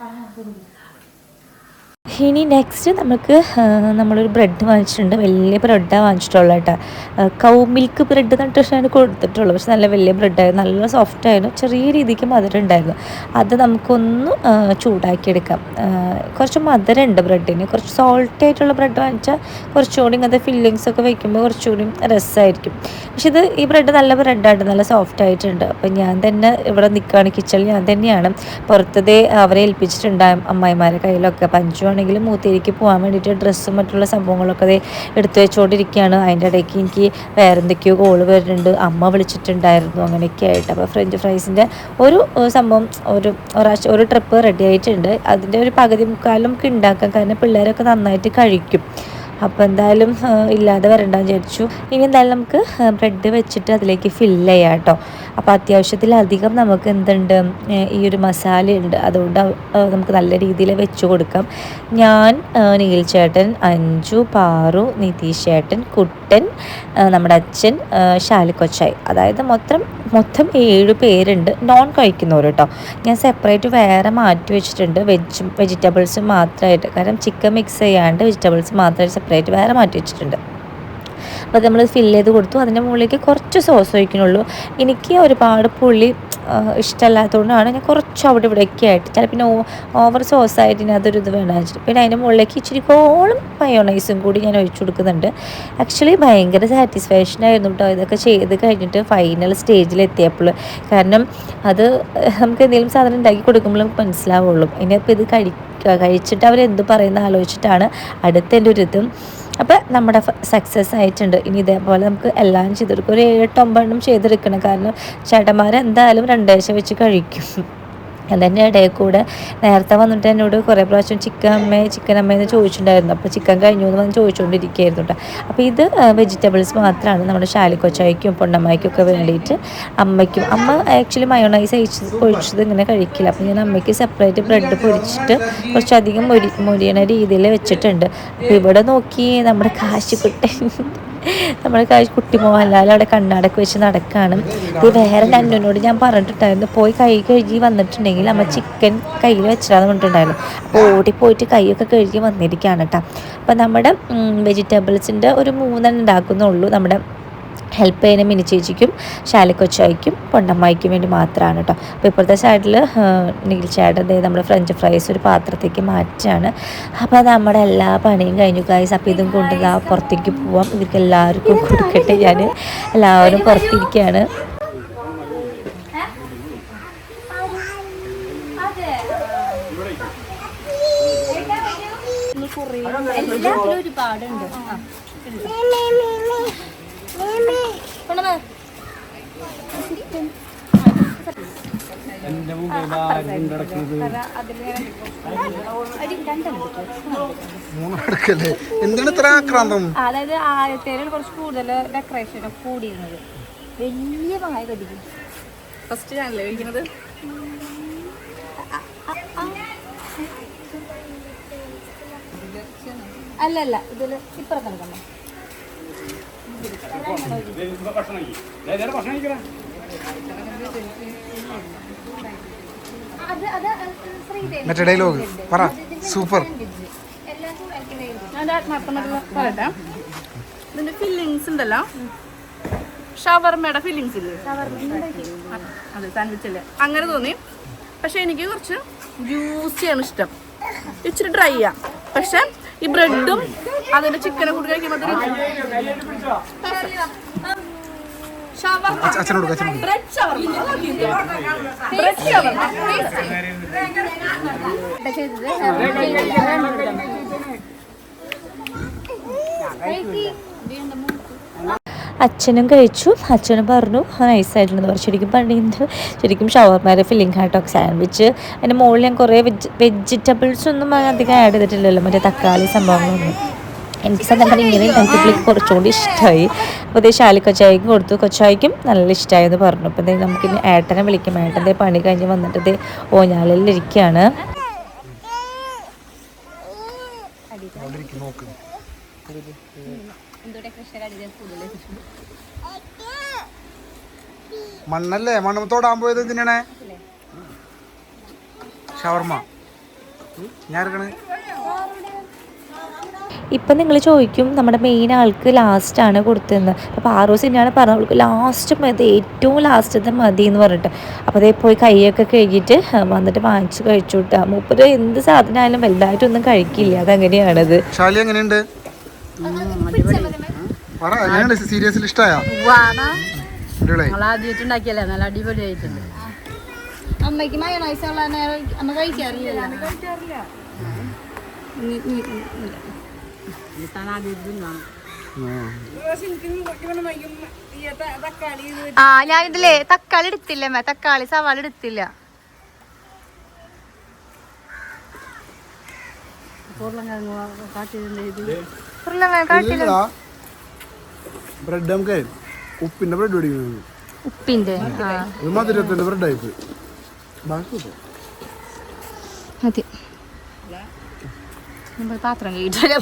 ആ. ഇനി നെക്സ്റ്റ് നമുക്ക് നമ്മളൊരു ബ്രെഡ് വാങ്ങിച്ചിട്ടുണ്ട്. വലിയ ബ്രെഡാണ് വാങ്ങിച്ചിട്ടുള്ളത് കേട്ടോ. കൗ മിൽക്ക് ബ്രെഡ് എന്നിട്ട് പക്ഷേ അതിന് കൊടുത്തിട്ടുള്ളൂ. പക്ഷെ നല്ല വലിയ ബ്രെഡായിരുന്നു നല്ല സോഫ്റ്റ് ആയിരുന്നു. ചെറിയ രീതിക്ക് മധുരം ഉണ്ടായിരുന്നു. അത് നമുക്കൊന്ന് ചൂടാക്കിയെടുക്കാം. കുറച്ച് മധുരം ഉണ്ട് ബ്രെഡിന് കുറച്ച് സോൾട്ടി ആയിട്ടുള്ള ബ്രെഡ് വാങ്ങിച്ചാൽ കുറച്ചുകൂടി ഇങ്ങനത്തെ ഫില്ലിങ്സ് ഒക്കെ വയ്ക്കുമ്പോൾ കുറച്ചുകൂടി രസമായിരിക്കും. പക്ഷെ ഇത് ഈ ബ്രെഡ് നല്ല ബ്രെഡായിട്ട് നല്ല സോഫ്റ്റ് ആയിട്ടുണ്ട്. അപ്പോൾ ഞാൻ തന്നെ ഇവിടെ നിൽക്കുകയാണ്. കിച്ചണിൽ ഞാൻ തന്നെയാണ്. പുറത്തതേ അവരെ ഏൽപ്പിച്ചിട്ടുണ്ടാകും അമ്മായിമാരെ കയ്യിലൊക്കെ. പഞ്ചു ആണെങ്കിലും മൂത്തേരിക്ക് പോകാൻ വേണ്ടിയിട്ട് ഡ്രസ്സും മറ്റുള്ള സംഭവങ്ങളൊക്കെ ദേ എടുത്തു വെച്ചുകൊണ്ടിരിക്കുകയാണ് അതിന്റെ ഇടയ്ക്ക് എനിക്ക് വേറെ എന്തൊക്കെയോ കോൾ വരുന്നുണ്ട്. അമ്മ വിളിച്ചിട്ടുണ്ടായിരുന്നു അങ്ങനെയൊക്കെ ആയിട്ട്. അപ്പോൾ ഫ്രഞ്ച് ഫ്രൈസിന്റെ ഒരു സംഭവം ഒരു ഒരാഴ്ച ഒരു ട്രിപ്പ് റെഡി ആയിട്ടുണ്ട്. അതിന്റെ ഒരു പകുതി മുക്കാലും ഒക്കെ ഉണ്ടാക്കാം കാരണം പിള്ളേരൊക്കെ നന്നായിട്ട് കഴിക്കും. അപ്പോൾ എന്തായാലും ഇല്ലാതെ വരണ്ടെന്ന് വിചാരിച്ചു. ഇനി എന്തായാലും നമുക്ക് ബ്രെഡ് വെച്ചിട്ട് അതിലേക്ക് ഫില്ല് ചെയ്യാം കേട്ടോ. അപ്പോൾ അത്യാവശ്യത്തിലധികം നമുക്ക് എന്തുണ്ട് ഈ ഒരു മസാല ഉണ്ട്. അതുകൊണ്ട് നമുക്ക് നല്ല രീതിയിൽ വെച്ച് കൊടുക്കാം. ഞാൻ നീൽ ചേട്ടൻ അഞ്ചു പാറു നിതീഷ് ചേട്ടൻ കുട്ടൻ നമ്മുടെ അച്ഛൻ ശാലിക്കൊച്ചായി. അതായത് മൊത്തം മൊത്തം ഏഴ് പേരുണ്ട്. നോൺ കഴിക്കുന്നവർ കേട്ടോ ഞാൻ സെപ്പറേറ്റ് വേറെ മാറ്റി വെച്ചിട്ടുണ്ട്. വെജ് വെജിറ്റബിൾസ് മാത്രമായിട്ട് കാരണം ചിക്കൻ മിക്സ് ചെയ്യാണ്ട് വെജിറ്റബിൾസ് മാത്രമായിട്ട് സെപ്പറേറ്റ് വേറെ മാറ്റി വെച്ചിട്ടുണ്ട്. അപ്പോൾ നമ്മൾ ഫില്ല് ചെയ്ത് കൊടുത്തു. അതിന്റെ മുകളിലേക്ക് കുറച്ച് സോസ് ഒഴിക്കണുള്ളൂ എനിക്ക് ഒരുപാട് പുളി ഇഷ്ടമല്ലാത്തതുകൊണ്ടാണ് ഞാൻ കുറച്ച് അവിടെ ഇവിടെയൊക്കെ ആയിട്ട്. ചില പിന്നെ ഓവർ സോസ് ആയിട്ട് ഇനി അതൊരു ഇത് വേണമെന്ന് വെച്ചിട്ട്. പിന്നെ അതിന്റെ മുകളിലേക്ക് ഇച്ചിരി കോളും മയോണൈസും കൂടി ഞാൻ ഒഴിച്ചു കൊടുക്കുന്നുണ്ട്. ആക്ച്വലി ഭയങ്കര സാറ്റിസ്ഫാക്ഷൻ ആയിരുന്നു കേട്ടോ ഇതൊക്കെ ചെയ്ത് കഴിഞ്ഞിട്ട് ഫൈനൽ സ്റ്റേജിൽ എത്തിയപ്പോൾ കാരണം അത് നമുക്ക് എന്തെങ്കിലും സാധനം ഉണ്ടാക്കി കൊടുക്കുമ്പോൾ നമുക്ക് മനസ്സിലാവുള്ളൂ. ഇനിയിപ്പോൾ ഇത് കഴിക്കുക കഴിച്ചിട്ട് അവരെന്ത് പറയുന്ന ആലോചിച്ചിട്ടാണ് അടുത്ത എന്റെ ഒരു ഇതും. അപ്പോൾ നമ്മുടെ സക്സസ് ആയിട്ടുണ്ട്. ഇനി ഇതേപോലെ നമുക്ക് എല്ലാം ചെയ്തെടുക്കും. ഒരു ഏഴെട്ട് ഒമ്പതെണ്ണം ചെയ്തെടുക്കണം. കാരണം ചേട്ടന്മാർ എന്തായാലും രണ്ടാഴ്ച വെച്ച് കഴിക്കും. അതിന്റെ ഇടയിൽ കൂടെ നേരത്തെ വന്നിട്ട് എന്നോട് കുറേ പ്രാവശ്യം ചിക്കൻ അമ്മേ ചിക്കൻ അമ്മയെന്ന് ചോദിച്ചിട്ടുണ്ടായിരുന്നു. അപ്പോൾ ചിക്കൻ കഴിഞ്ഞു എന്ന് പറഞ്ഞ് ചോദിച്ചുകൊണ്ടിരിക്കുകയായിരുന്നു കേട്ടോ അപ്പോൾ ഇത് വെജിറ്റബിൾസ് മാത്രമാണ് നമ്മുടെ ശാലിക്കൊച്ചായ്ക്കും പൊണ്ണമ്മയ്ക്കും ഒക്കെ വേണ്ടിയിട്ട് അമ്മയ്ക്കും. അമ്മ ആക്ച്വലി മയോണൈസ് അയച്ച് പൊഴിച്ചത് ഇങ്ങനെ കഴിക്കില്ല. അപ്പോൾ ഞാൻ അമ്മയ്ക്ക് സെപ്പറേറ്റ് ബ്രെഡ് പൊരിച്ചിട്ട് കുറച്ചധികം മൊരി മൊരിയണ രീതിയിൽ വെച്ചിട്ടുണ്ട്. അപ്പോൾ ഇവിടെ നോക്കി നമ്മുടെ കാശിക്കുട്ടൻ. നമ്മുടെ കാശ് കുട്ടി മോഹൻലാൽ അവിടെ കണ്ണാടൊക്കെ വെച്ച് നടക്കുകയാണ് ഇത് വേറെ അന്നുനോട് ഞാൻ പറഞ്ഞിട്ടുണ്ടായിരുന്നു. പോയി കൈ കഴുകി വന്നിട്ടുണ്ടെങ്കിൽ അമ്മ ചിക്കൻ കയ്യിൽ വെച്ചിടാന്ന് പറഞ്ഞിട്ടുണ്ടായിരുന്നു. അപ്പോൾ ഓടിപ്പോയിട്ട് കൈയൊക്കെ കഴുകി വന്നിരിക്കുകയാണ് കേട്ടോ അപ്പോൾ നമ്മുടെ വെജിറ്റബിൾസിന്റെ ഒരു മൂന്നെണ്ണം ഉണ്ടാക്കുന്നുള്ളൂ നമ്മുടെ ഹെൽപ്പ് ചെയ്യുന്ന മിനി ചേച്ചിക്കും ശാലിക്കൊച്ചായിക്കും പൊണ്ടമ്മായിക്കും വേണ്ടി മാത്രമാണ് കേട്ടോ അപ്പോൾ ഇപ്പോഴത്തെ സൈഡിൽ ചേട്ടൻ ദേ നമ്മുടെ ഫ്രഞ്ച് ഫ്രൈസ് ഒരു പാത്രത്തേക്ക് മാറ്റാണ് അപ്പോൾ നമ്മുടെ എല്ലാ പണിയും കഴിഞ്ഞു കായ്സ് അപ്പോൾ ഇതും കൊണ്ട് ദാ പുറത്തേക്ക് പോവാം. ഇവർക്ക് എല്ലാവർക്കും കൊടുക്കട്ടെ ഞാൻ എല്ലാവരും പുറത്തിരിക്കുകയാണ് ഒരുപാടുണ്ട്. മൂന്നെടുക്കല്ലേ എന്തിനാണ് ഇത്ര ആക്രാന്തം? അതായത് ആദ്യത്തേലും കുറച്ച് കൂടുതൽ ഡെക്കറേഷൻ കൂടിയിരുന്നത്. വലിയ വായ കടിക്കും. ഫസ്റ്റ് ഞാനല്ലേ കഴിക്കുന്നത്? അല്ല അല്ല ഇതിൽ ഇപ്പുറത്ത് നടക്കണ്ടേ. അത് ശ്രീദേവി മറ്റേ ഡയലോഗ് പറ. സൂപ്പർ പറയട്ടെ. ഇതിന്റെ ഫില്ലിങ്സ് ഉണ്ടല്ലോ. ഷവർമയുടെ ഫില്ലിങ്സ് ഇല്ലേ? അതെ സാൻഡ്വിച്ച് അല്ലേ? അങ്ങനെ തോന്നി. പക്ഷെ എനിക്ക് കുറച്ച് ജ്യൂസിയാണ് ഇഷ്ടം. ഇച്ചിരി ഡ്രൈ ആ. പക്ഷെ ഈ ബ്രെഡും അതിന്റെ ചിക്കനും കൂടി കഴിക്കുമ്പോൾ അച്ഛനോട് ബ്രെഡ് അച്ഛനും കഴിച്ചു. അച്ഛനും പറഞ്ഞു നൈസായിട്ടുണ്ടെന്ന് പറഞ്ഞു. ശരിക്കും പണിയുന്നത് ശരിക്കും ഷവർമാരെ ഫില്ലിംഗ് ആയിട്ടോ സാൻഡ്വിച്ച് അതിന്റെ മുകളിൽ ഞാൻ കുറേ വെജ് വെജിറ്റബിൾസ് ഒന്നും അധികം ആഡ് ചെയ്തിട്ടില്ലല്ലോ. മറ്റേ തക്കാളി സംഭവങ്ങളൊന്നും. എനിക്ക് സത്യം പറഞ്ഞാൽ ഇങ്ങനെ എനിക്ക് കുറച്ചുകൂടി ഇഷ്ടമായി അപ്പോൾ ഇത് ശാലി കൊച്ചായിക്കും കൊടുത്തു. കൊച്ചായിക്കും നല്ല ഇഷ്ടമായെന്ന് പറഞ്ഞു. അപ്പോൾ ദേ നമുക്കിനി ഏട്ടനെ വിളിക്കും. ഏട്ടന്റെ പണി കഴിഞ്ഞ് വന്നിട്ട് ദേ ഓഞ്ഞാലിലിരിക്കുകയാണ് നോക്ക് മണ്ണല്ലേ? മണ്ണ് തൊടാൻ പോയത് എന്തിനാണ്? ഷവർമ്മ. ഞാൻ എടുക്കണേ ഇപ്പം നിങ്ങൾ ചോദിക്കും നമ്മുടെ മെയിൻ ആൾക്ക് ലാസ്റ്റാണ് കൊടുത്തതെന്ന്. അപ്പോൾ ആറോസ് തന്നെയാണ് പറഞ്ഞത്. അവൾക്ക് ലാസ്റ്റ് മതി ഏറ്റവും ലാസ്റ്റത്തെ മതി എന്ന് പറഞ്ഞിട്ട്. അപ്പോൾ അതേ പോയി കൈയൊക്കെ കഴുകിയിട്ട് വന്നിട്ട് വാങ്ങിച്ച് കഴിച്ചു വിട്ടാ മൂപ്പര് എന്ത് സാധനമായാലും വലുതായിട്ടൊന്നും കഴിക്കില്ല. അതങ്ങനെയാണത്. എങ്ങനെയുണ്ട്? സീരിയസിൽ ഇഷ്ടമായോ ആദ്യമായിട്ടുണ്ടാക്കിയല്ലേ നല്ല അടിപൊളിയായിട്ടുണ്ട്. അമ്മയ്ക്ക് മയോണൈസ് ഉള്ള നേരം അമ്മ കഴിക്കാറില്ല ആ. ഞാൻ ഇതിലേ തക്കാളി എടുത്തില്ല മേ തക്കാളി സവാള എടുത്തില്ല. ബ്രെഡ് നമുക്ക് ഉപ്പിന്റെ ബ്രെഡ് ഉപ്പിന്റെ? മധുരത്തിന്റെ ബ്രെഡ് ആയിട്ട് ബാക്കി ഇപ്പൊ. മതി നമ്മൾ പാത്രം കഴിയിട്ടല്ലോ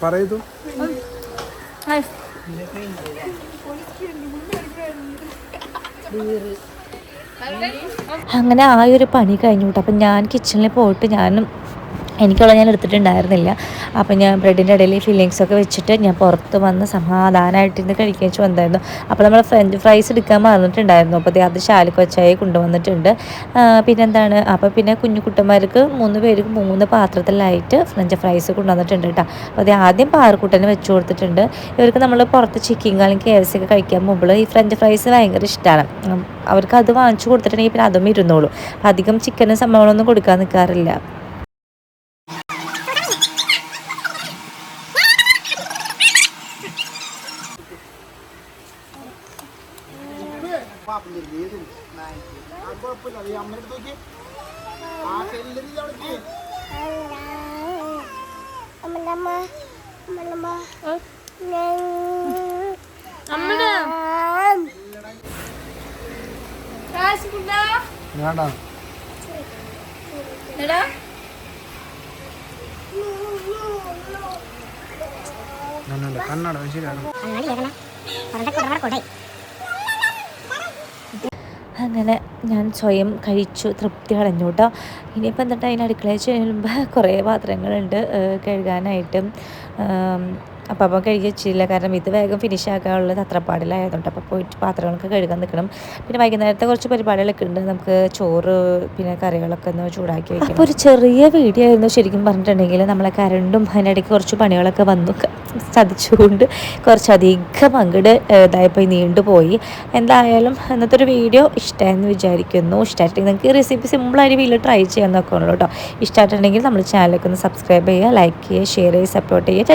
പറയൂ അങ്ങനെ ആ ഒരു പണി കഴിഞ്ഞു കേട്ടോ അപ്പം ഞാൻ കിച്ചണിൽ പോയിട്ട് ഞാനും എനിക്കുള്ള ഞാൻ എടുത്തിട്ടുണ്ടായിരുന്നില്ല. അപ്പം ഞാൻ ബ്രെഡിന്റെ ഇടയിൽ ഫില്ലിങ്സ് ഒക്കെ വെച്ചിട്ട് ഞാൻ പുറത്ത് വന്ന് സമാധാനമായിട്ടിരുന്ന് കഴിക്കാൻ വന്നായിരുന്നു. അപ്പോൾ നമ്മൾ ഫ്രഞ്ച് ഫ്രൈസ് എടുക്കാൻ മറന്നിട്ടുണ്ടായിരുന്നു. അപ്പോൾ അത് ശാലിക്കൊച്ചായി കൊണ്ടുവന്നിട്ടുണ്ട്. പിന്നെ പിന്നെന്താണ്? അപ്പോൾ പിന്നെ കുഞ്ഞു കുട്ടന്മാർക്ക് മൂന്ന് പേർക്ക് മൂന്ന് പാത്രത്തിലായിട്ട് ഫ്രഞ്ച് ഫ്രൈസ് കൊണ്ടുവന്നിട്ടുണ്ട് കേട്ടോ. അപ്പോൾ അത് ആദ്യം പാറക്കൂട്ടന് വെച്ച് കൊടുത്തിട്ടുണ്ട്. ഇവർക്ക് നമ്മൾ പുറത്ത് ചിക്കൻ കാലം കെ എഫ് ഒക്കെ കഴിക്കാൻ പോകുമ്പോൾ ഈ ഫ്രഞ്ച് ഫ്രൈസ് ഭയങ്കര ഇഷ്ടമാണ്. അവർക്ക് അത് വാങ്ങിച്ചു കൊടുത്തിട്ടുണ്ടെങ്കിൽ പിന്നെ അതും ഇരുന്നോളൂ. അധികം ചിക്കനും സംഭവങ്ങളൊന്നും കൊടുക്കാൻ നിൽക്കാറില്ല ശരിയാണ് അങ്ങനെ ഞാൻ സ്വയം കഴിച്ചു തൃപ്തി കളഞ്ഞു കേട്ടോ ഇനിയിപ്പോൾ എന്നിട്ട് അതിന് അടുക്കളയിൽ ചെല്ലുമ്പോൾ കുറേ പാത്രങ്ങളുണ്ട് കഴുകാനായിട്ടും അപ്പോൾ അപ്പം കഴുകി കാരണം ഇത് വേഗം ഫിനിഷ് ആക്കാനുള്ളത് അത്രപ്പാടിലായതുകൊണ്ട് അപ്പോൾ പോയിട്ട് പാത്രങ്ങളൊക്കെ കഴുകാൻ നിൽക്കണം പിന്നെ വൈകുന്നേരത്തെ കുറച്ച് പരിപാടികളൊക്കെ ഉണ്ട്. നമുക്ക് ചോറ് പിന്നെ കറികളൊക്കെ ഒന്ന് ചൂടാക്കി വയ്ക്കും അപ്പോൾ ഒരു ചെറിയ വീഡിയോ ആയിരുന്നു ശരിക്കും പറഞ്ഞിട്ടുണ്ടെങ്കിൽ നമ്മളെ കരണ്ടും അതിനിടയ്ക്ക് കുറച്ച് പണികളൊക്കെ വന്നു. ചതിച്ചുകൊണ്ട് കുറച്ചധികം അങ്ങോട്ട് ഇതായപ്പോൾ നീണ്ടുപോയി. എന്തായാലും ഇന്നത്തെ ഒരു വീഡിയോ ഇഷ്ടമായെന്ന് വിചാരിക്കുന്നു. ഇഷ്ടമായിട്ടുണ്ടെങ്കിൽ നിങ്ങൾക്ക് ഈ റെസിപ്പി സിമ്പിളായിട്ട് വീട്ടിൽ ട്രൈ ചെയ്യാൻ നോക്കുകയുള്ളൂ കേട്ടോ. ഇഷ്ടമായിട്ടുണ്ടെങ്കിൽ നമ്മൾ ചാനലൊക്കെ ഒന്ന് സബ്സ്ക്രൈബ് ചെയ്യുക ലൈക്ക് ചെയ്യുക ഷെയർ ചെയ്യുക സപ്പോർട്ട് ചെയ്യുക.